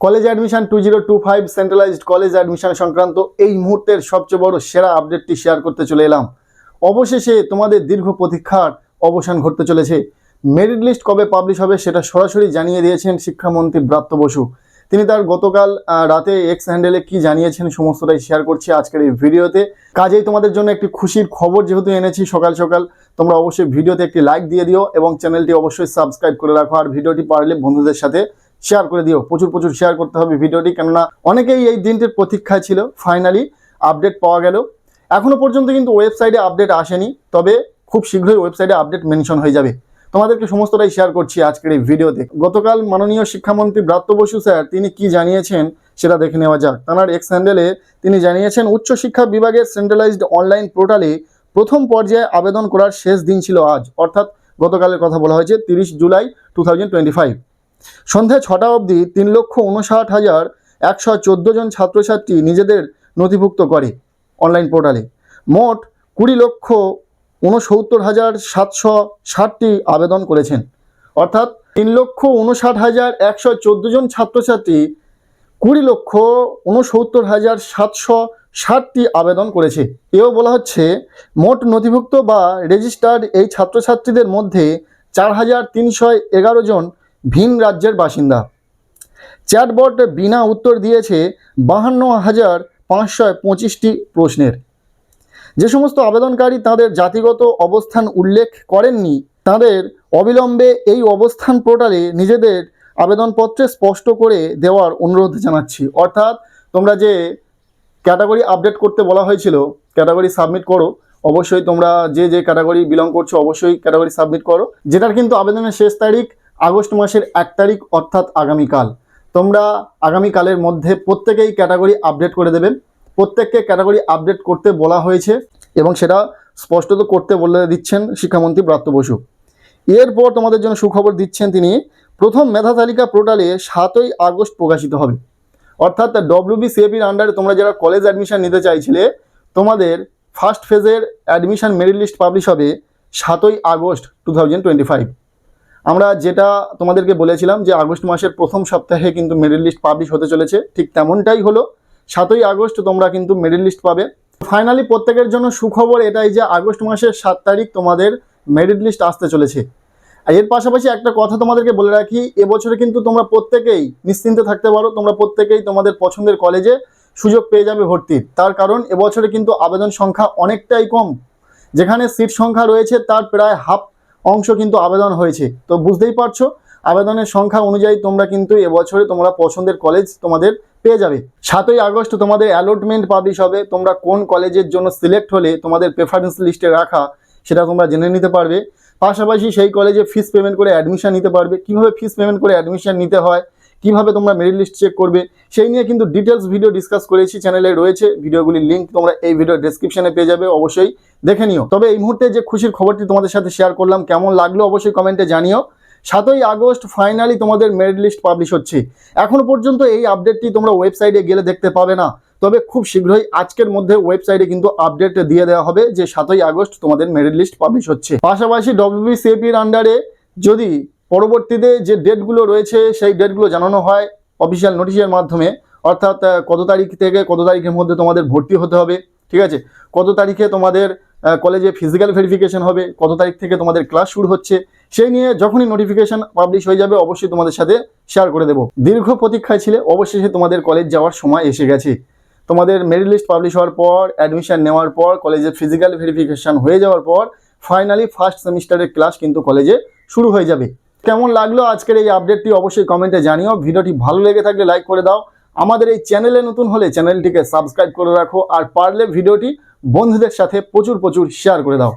College admission two zero two five centralised college admission সংক্রান্ত এই মুহূর্তের সবচেয়ে বড় সেরা আপডেটটি শেয়ার করতে চলে এলাম। অবশেষে তোমাদের দীর্ঘ প্রতীক্ষার অবসান ঘটতে চলেছে। মেরিট লিস্ট কবে পাবলিশ হবে সেটা সরাসরি জানিয়ে দিয়েছেন শিক্ষামন্ত্রী ব্রাত্য বসু। তিনি তার গতকাল রাতে এক্স হ্যান্ডেলে কি জানিয়েছেন সমস্তটাই শেয়ার করছি আজকের এই ভিডিওতে। কাজেই তোমাদের জন্য একটি খুশির খবর যেহেতু এনেছি সকাল সকাল, তোমরা অবশ্যই ভিডিওতে একটি লাইক দিয়ে দিও এবং চ্যানেলটি অবশ্যই সাবস্ক্রাইব করে রাখো। আর ভিডিওটি পারলে বন্ধুদের সাথে শেয়ার করে দিও। প্রচুর প্রচুর শেয়ার করতে হবে ভিডিওটি, কেননা অনেকেই এই দিনটির প্রতীক্ষায় ছিল। ফাইনালি আপডেট পাওয়া গেল। এখনও পর্যন্ত কিন্তু ওয়েবসাইটে আপডেট আসেনি, তবে খুব শীঘ্রই ওয়েবসাইটে আপডেট মেনশন হয়ে যাবে। তোমাদেরকে সমস্তটাই শেয়ার করছি আজকের এই ভিডিওতে। গতকাল মাননীয় শিক্ষামন্ত্রী ব্রাত্য বসু স্যার, তিনি কি জানিয়েছেন সেটা দেখে নেওয়া যাক। তাঁর এক্স হ্যান্ডেলে তিনি জানিয়েছেন উচ্চশিক্ষা বিভাগের সেন্ট্রালাইজড অনলাইন পোর্টালে প্রথম পর্যায়ে আবেদন করার শেষ দিন ছিল আজ। অর্থাৎ গতকালের কথা বলা হয়েছে তিরিশ জুলাই টু সন্ধ্যা ছটা অবধি তিন লক্ষ উনষাট হাজার একশো চোদ্দ জন ছাত্রছাত্রী নিজেদের নথিভুক্ত করে অনলাইন পোর্টালে মোট কুড়ি লক্ষ উনসত্তর হাজার সাতশো ষাটটি আবেদন করেছেন। অর্থাৎ তিন লক্ষ উনষাট হাজার একশো চোদ্দ জন ছাত্রছাত্রী কুড়ি লক্ষ উনসত্তর হাজার সাতশো ষাটটি আবেদন করেছে। এও বলা হচ্ছে, মোট নথিভুক্ত বা রেজিস্টার্ড এই ছাত্রছাত্রীদের মধ্যে চার হাজার তিনশো এগারো জন ভিন রাজ্যের বাসিন্দা। চ্যাটবট বিনা উত্তর দিয়েছে বাহান্ন হাজার পাঁচশো পঁচিশটি প্রশ্নের। যে সমস্ত আবেদনকারী তাদের জাতিগত অবস্থান উল্লেখ করেননি, তাদের অবিলম্বে এই অবস্থান পোর্টালে নিজেদের আবেদনপত্রে স্পষ্ট করে দেওয়ার অনুরোধ জানাচ্ছি। অর্থাৎ তোমরা যে ক্যাটাগরি আপডেট করতে বলা হয়েছিল, ক্যাটাগরি সাবমিট করো। অবশ্যই তোমরা যে যে ক্যাটাগরি বিলং করছ, অবশ্যই ক্যাটাগরি সাবমিট করো। যেটার কিন্তু আবেদনের শেষ তারিখ আগস্ট মাসের এক তারিখ অর্থাৎ আগামীকাল। তোমরা আগামীকালের মধ্যে প্রত্যেকেই ক্যাটাগরি আপডেট করে দেবেন প্রত্যেককে ক্যাটাগরি আপডেট করতে বলা হয়েছে এবং সেটা স্পষ্টত করতে বলে দিচ্ছেন শিক্ষামন্ত্রী ব্রাত্য বসু। এরপর তোমাদের জন্য সুখবর দিচ্ছেন তিনি, প্রথম মেধা তালিকা পোর্টালে সাতই আগস্ট প্রকাশিত হবে। অর্থাৎ ডব্লিউবি সিএপির আন্ডারে তোমরা যারা কলেজ অ্যাডমিশন নিতে চাইছিলে, তোমাদের ফার্স্ট ফেজের অ্যাডমিশন মেরিট লিস্ট পাবলিশ হবে সাতই August two thousand twenty five আমরা যেটা তোমাদেরকে বলেছিলাম যে আগস্ট মাসের প্রথম সপ্তাহে কিন্তু মেরিট লিস্ট পাবলিশ হতে চলেছে, ঠিক তেমনটাই হলো। সাতই আগস্ট তোমরা কিন্তু মেরিট লিস্ট পাবে। ফাইনালি প্রত্যেকের জন্য সুখবর এটাই যে আগস্ট মাসের সাত তারিখ তোমাদের মেরিট লিস্ট আসতে চলেছে। এর পাশাপাশি একটা কথা তোমাদেরকে বলে রাখি, এবছরে কিন্তু তোমরা প্রত্যেকেই নিশ্চিন্তে থাকতে পারো, তোমরা প্রত্যেকেই তোমাদের পছন্দের কলেজে সুযোগ পেয়ে যাবে ভর্তির তার কারণ, এবছরে কিন্তু আবেদন সংখ্যা অনেকটাই কম। যেখানে সিট সংখ্যা রয়েছে, তার প্রায় হাফ অংশ কিন্তু আবেদন হয়েছে। তো বুঝতেই পারছ, আবেদনের সংখ্যা অনুযায়ী তোমরা কিন্তু এবছরে তোমরা পছন্দের কলেজ তোমাদের পেয়ে যাবে। সাতই আগস্ট তোমাদের অ্যালটমেন্ট পাবলিশ হবে। তোমরা কোন কলেজের জন্য সিলেক্ট হলে তোমাদের প্রেফারেন্স লিস্টে রাখা, সেটা তোমরা জেনে নিতে পারবে। পাশাপাশি সেই কলেজে ফিস পেমেন্ট করে অ্যাডমিশান নিতে পারবে। কীভাবে ফিস পেমেন্ট করে অ্যাডমিশান নিতে হয় কীভাবে তোমরা মেরিট লিস্ট চেক করবে, সেই নিয়ে কিন্তু ডিটেলস ভিডিও ডিসকাস করেছি চ্যানেলে রয়েছে ভিডিওগুলির লিঙ্ক তোমরা এই ভিডিও ডেসক্রিপশনে পেয়ে যাবে, অবশ্যই দেখে নিও। তবে এই মুহূর্তে যে খুশির খবরটি তোমাদের সাথে শেয়ার করলাম, কেমন লাগল অবশ্যই কমেন্টে জানিও। সাতই আগস্ট ফাইনালি তোমাদের মেরিট লিস্ট পাবলিশ হচ্ছে। এখনও পর্যন্ত এই আপডেটটি তোমরা ওয়েবসাইটে গেলে দেখতে পাবে না। তবে খুব শীঘ্রই আজকের মধ্যে ওয়েবসাইটে কিন্তু আপডেট দিয়ে দেওয়া হবে যে সাতই আগস্ট তোমাদের মেরিট লিস্ট পাবলিশ হচ্ছে। পাশাপাশি ডব্লিউবিসিএপির আন্ডারে যদি পরবর্তীতে যে ডেটগুলো রয়েছে, সেই ডেটগুলো জানানো হয় অফিসিয়াল নোটিশের মাধ্যমে। অর্থাৎ কত তারিখ থেকে কত তারিখের মধ্যে তোমাদের ভর্তি হতে হবে, ঠিক আছে? কত তারিখে তোমাদের কলেজে ফিজিক্যাল ভেরিফিকেশন হবে, কত তারিখ থেকে তোমাদের ক্লাস শুরু হচ্ছে, সেই নিয়ে যখনই নোটিফিকেশন পাবলিশ হয়ে যাবে, অবশ্যই তোমাদের সাথে শেয়ার করে দেবো। দীর্ঘ প্রতীক্ষায় ছিলে, অবশেষে তোমাদের কলেজ যাওয়ার সময় এসে গেছে। তোমাদের মেরিট লিস্ট পাবলিশ হওয়ার পর অ্যাডমিশন নেওয়ার পর কলেজের ফিজিক্যাল ভেরিফিকেশন হয়ে যাওয়ার পর ফাইনালি ফার্স্ট সেমিস্টারের ক্লাস কিন্তু কলেজে শুরু হয়ে যাবে। কেমন লাগল আজকের এই আপডেটটি অবশ্যই কমেন্টে জানিও। ভিডিওটি ভালো লেগে থাকলে লাইক করে দাও। আমাদের এই চ্যানেলে নতুন হলে চ্যানেলটিকে সাবস্ক্রাইব করে রাখো। আর পারলে ভিডিওটি বন্ধুদের সাথে প্রচুর প্রচুর শেয়ার করে দাও।